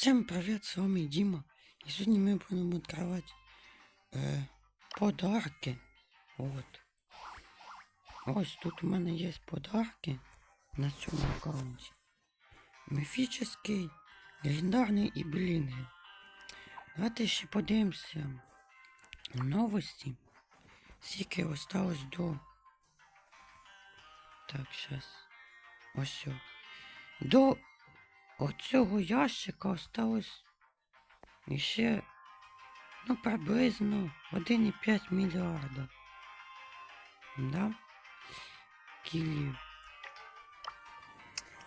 Всем привет, с вами Дима. И сегодня мы будем открывать э, подарки. Вот. Ось тут у мене є подарки на цьому аккаунті. Міфічний, легендарний і блінги. Давайте ще подивимося новості. Скільки осталось до. Так, сейчас. Ось. о. До оцього ящика осталось іще ну, приблизно 1,5 мільярда. Да? Кілів.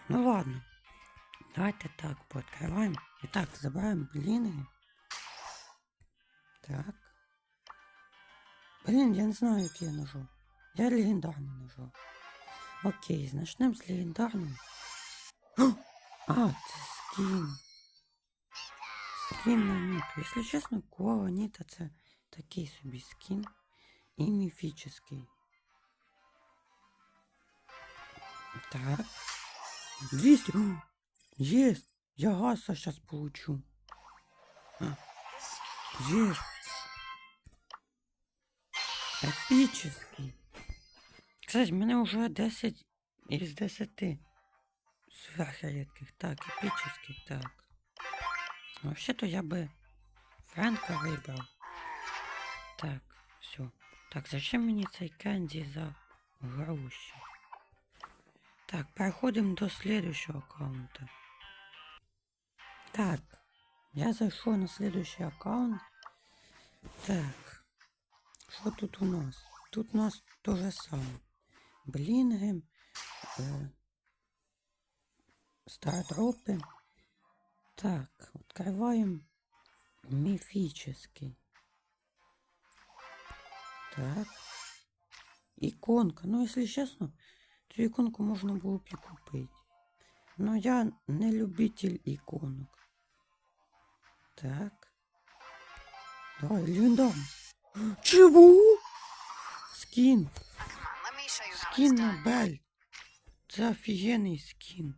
Ну ладно. Давайте так, пооткриваємо. І так, забираємо блінги. Так. Блін, я не знаю, який я нажав. Я легендарний нажав. Окей, начнемо з легендарного. О! А, це скін. Скін на Ніту. Якщо чесно, Кола Ніта це такий собі скін. І міфічний. Так. 200. О, Есть. Я гаса сейчас получу. А. Есть. Эпический. Кстати, в мене вже 10 із 10 сверхредких. Так, эпический, так. Вообще-то я бы Франка выбрал. Так, все. Так, зачем мені цей кенді за гроші? Так, переходимо до следующего аккаунта. Так, я зайшов на следующий аккаунт. Так, що тут у нас? Тут у нас то же саме. Блінги, е, стардропи. Так, відкриваємо міфічний. Так. Иконка. Ну, если честно, цю иконку можно было бы и купить. Но я не любитель иконок. Так. Давай, легендарный. Чего? Скин. Let me show you how it's Скин на done. Бель. Це офігенний скин.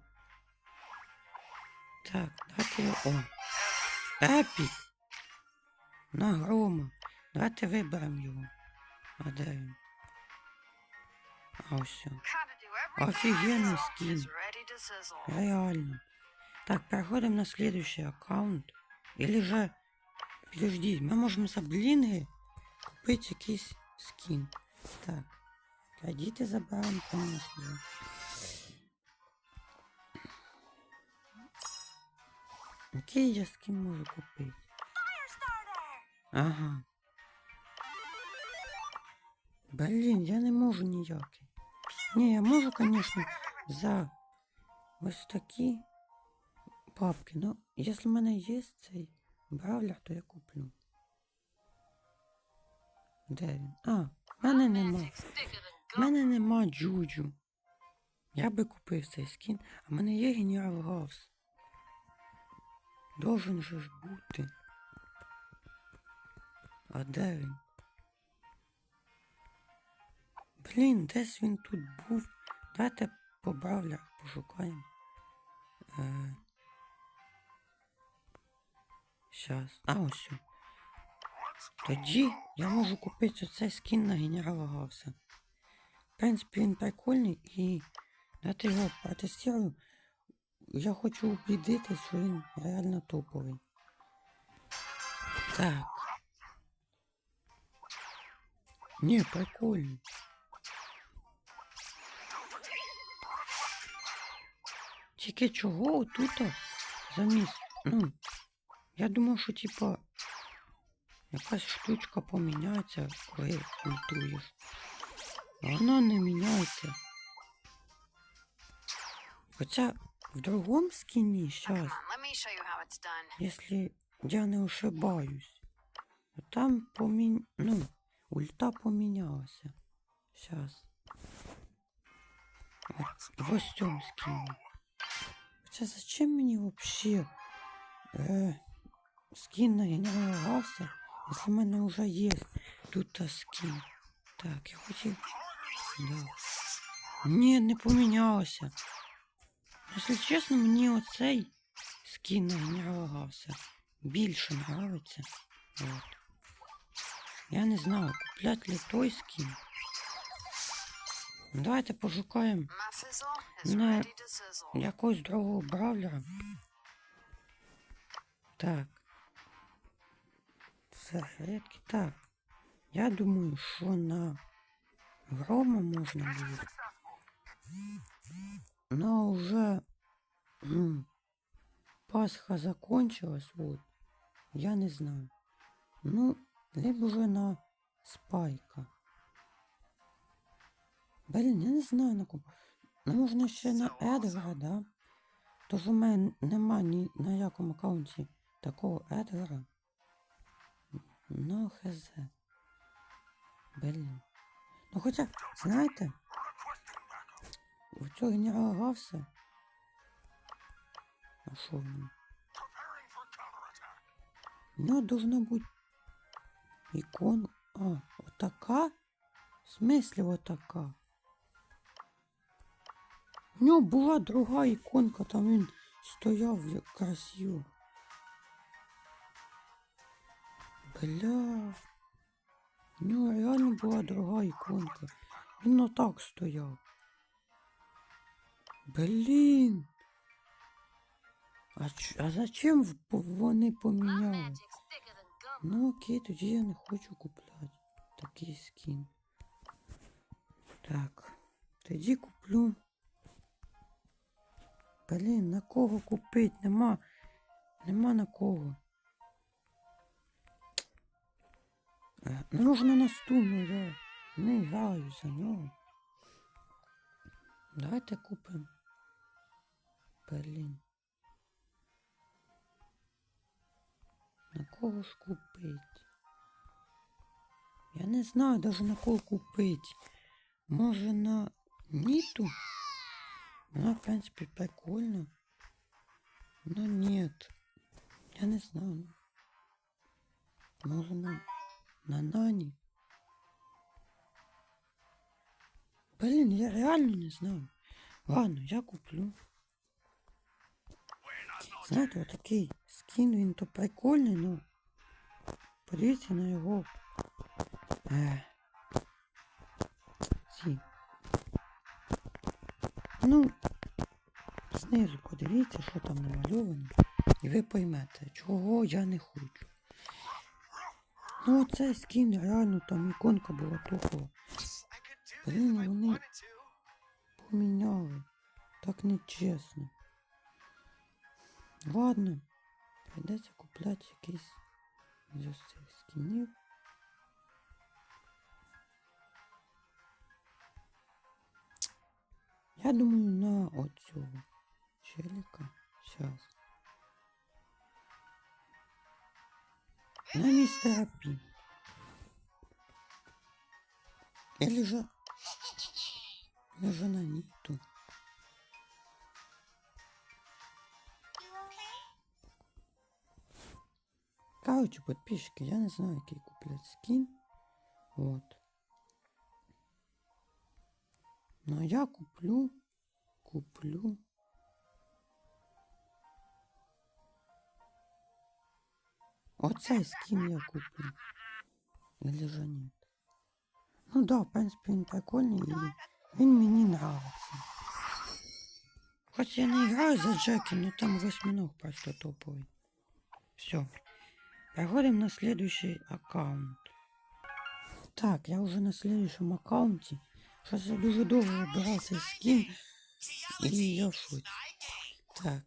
Так, давайте. О. Епік. На грома. Давайте виберемо його. А де він? А ось. Офігенний скін. Реально. Так, переходимо на следующий аккаунт. Или же. Підождіть, ми можемо за блінги купити якийсь скін. Так. Кредити забираємо, конечно Який я скін можу купити? Ага. Блін, я не можу ніякий. Ні, я можу, конечно, за ось такі папки. Ну, якщо в мене є цей бравлер, то я куплю. Де він? А, в мене нема. В мене нема джуджу. Я би купив цей скін, а в мене є генерал Гаус. Должен же ж бути. А де він? Блін, десь він тут був. Давайте по бравлях пошукаємо. Е... Щас. А, ось. Тоді я можу купити оцей скін на генерала Гавса. В принципі, він прикольний і давайте його протестую. Я хочу убедитись, що він реально топовий. Так. Не, прикольно. Тільки чого тут замість. Ну, я думав, що типа якась штучка поміняється, коли ультуєш. А вона не міняється. Хоча в how it's done. якщо я не ошибаюсь, там помін... ну, ульта помінялася. Зараз. В ось цьому скіні. Хоча зачем мені вообще е, скін на генерала Гавса, якщо в мене вже є тут скін? Так, я хотів. Да. Ні, не помінялося. Якщо чесно, мені оцей скін на генерала більше нравиться. От. Я не знаю, куплять ли той скін. Давайте пошукаємо sizzle. якогось другого бравлера. Так. Все. Так. Я думаю, що на грома можна буде. Но уже Пасха закончилась, вот. Я не знаю. Ну, либо уже на спайка. Блін, я не знаю на кого. Ну, можна ще на Едгара, да? Тож у мене нема ні на якому аккаунті такого Едгара. Ну, хз. Блін. Ну хоча, знаєте, цього генерала Гавса. А що в ньому? У нього должна бути ікон. А, отака? В смислі отака? У нього була друга іконка, там він стояв як красиво. Бля. У нього реально була друга іконка. Він отак стояв. Блін. А, ч- а зачем вони поміняли? Ну окей, тоді я не хочу купляти такий скін. Так, тоді куплю. Блін, на кого купити? Нема. Нема на кого. Е, Ну, можна наступну, я не граю за нього. Давайте купимо. Блін. На кого ж купить? Я не знаю даже на кого купить. Може на Ниту? Она, в принципе, прикольно. Но нет. Я не знаю. Може на, на Нани? Блин, я реально не знаю. Ладно, я куплю. Знаєте, отакий скін, він то прикольний, ну. Подивіться на його. Е, ці. Ну, знизу подивіться, що там намальовано. І ви поймете, чого я не хочу. Ну, оцей скін реально там іконка була тухова. Блін, вони поміняли. Так нечесно. Ладно, прийдеться купляти якийсь з цих скінів. Я думаю на оцього челика. Сейчас. На мистера Пи. Или же... Или же на Ниту. Короче, подписчики, я не знаю, який куплять скін. Вот. Но я куплю, куплю. Оцей скін я куплю. Или же нет. Ну да, в принципе, він прикольний і він мені нравится. Хоч я не граю за Джеки, но там восьминог просто топовый. Все. Переходим на следующий аккаунт. Так, я уже на следующем аккаунте. Щось я дуже довго вибирав цей скін. І я. Так.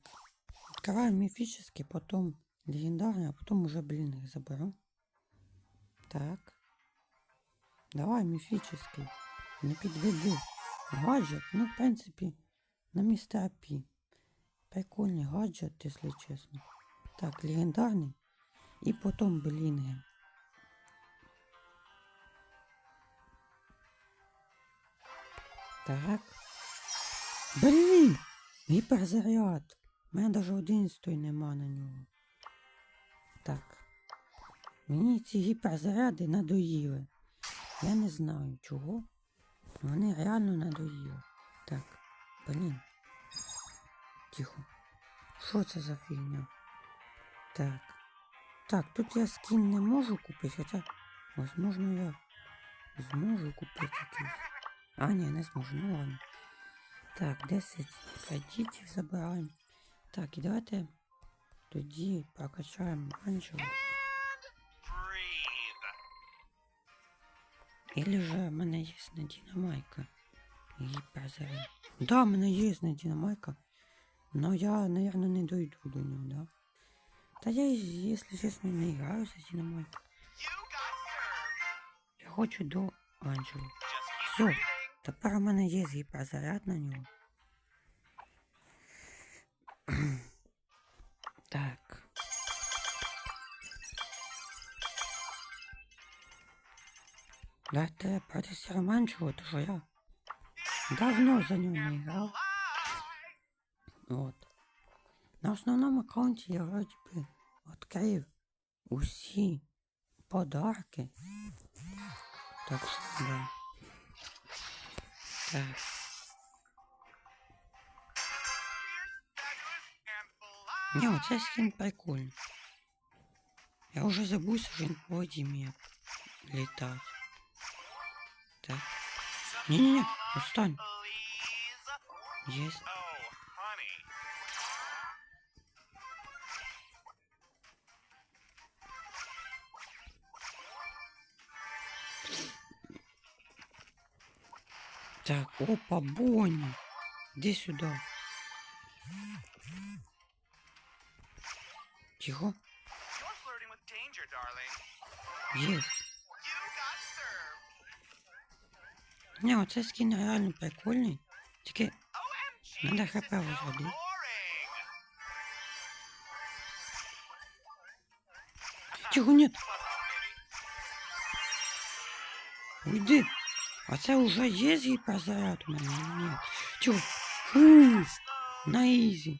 Открываем мифический, потом легендарный, а потом уже, блин, их заберу. Так. Давай мифический. Не підведу. Гаджет, ну, в принципі, на містера Пі. Прикольний гаджет, якщо чесно. Так, легендарний. І потім блінги. Так. Блін! Гіперзаряд. У мене навіть одинадцятої нема на нього. Так. Мені ці гіперзаряди надоїли. Я не знаю чого. Вони реально надоїли. Так, блін. Тихо. Що це за фігня? Так. Так, тут я скін не можу купити, хоча, возможно, я зможу купити якийсь. А, ні, не зможу, ну ладно. Так, 10 кредитів забираємо. Так, і давайте тоді прокачаємо Анджелу. Или же в мене є Надіна Майка. Її перезаряд. Да, в мене є Надіна Майка. Но я, наверное, не дойду до нього, да? Та я, якщо чесно, не граю за Діна Майка. You got served. Я хочу до Анджели. Just keep Все, тепер у мене є гіперзаряд на нього. так. Давайте протестуємо Анджелу, то що я давно за нього не грав. От. На основному аккаунті я вроді би відкрив усі подарки. Так що, да. Так. and fly. Ні, оцей скін прикольний. Я вже забув, що він по воді вміє літати. Так. Ні-ні-ні, остань. Please. With danger, darling. Єсть. You got served. Ні, оцей скін реально прикольний. Тільки Надо хп so Тихо, нет. Уйди. А це вже є гіперзаряд у мене? Ні. Чого? Фу, на ізі.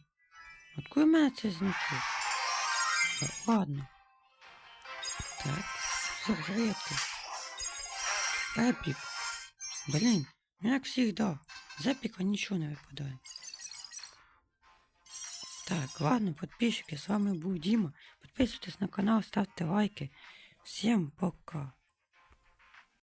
Откуда в мене це значок? Ладно. Так, зарядки. Епік. Блін, ну як всегда. З епіка нічого не випадає. Так, ладно, подписчики, з вами був Діма. Підписуйтесь на канал, ставте лайки. Всім пока.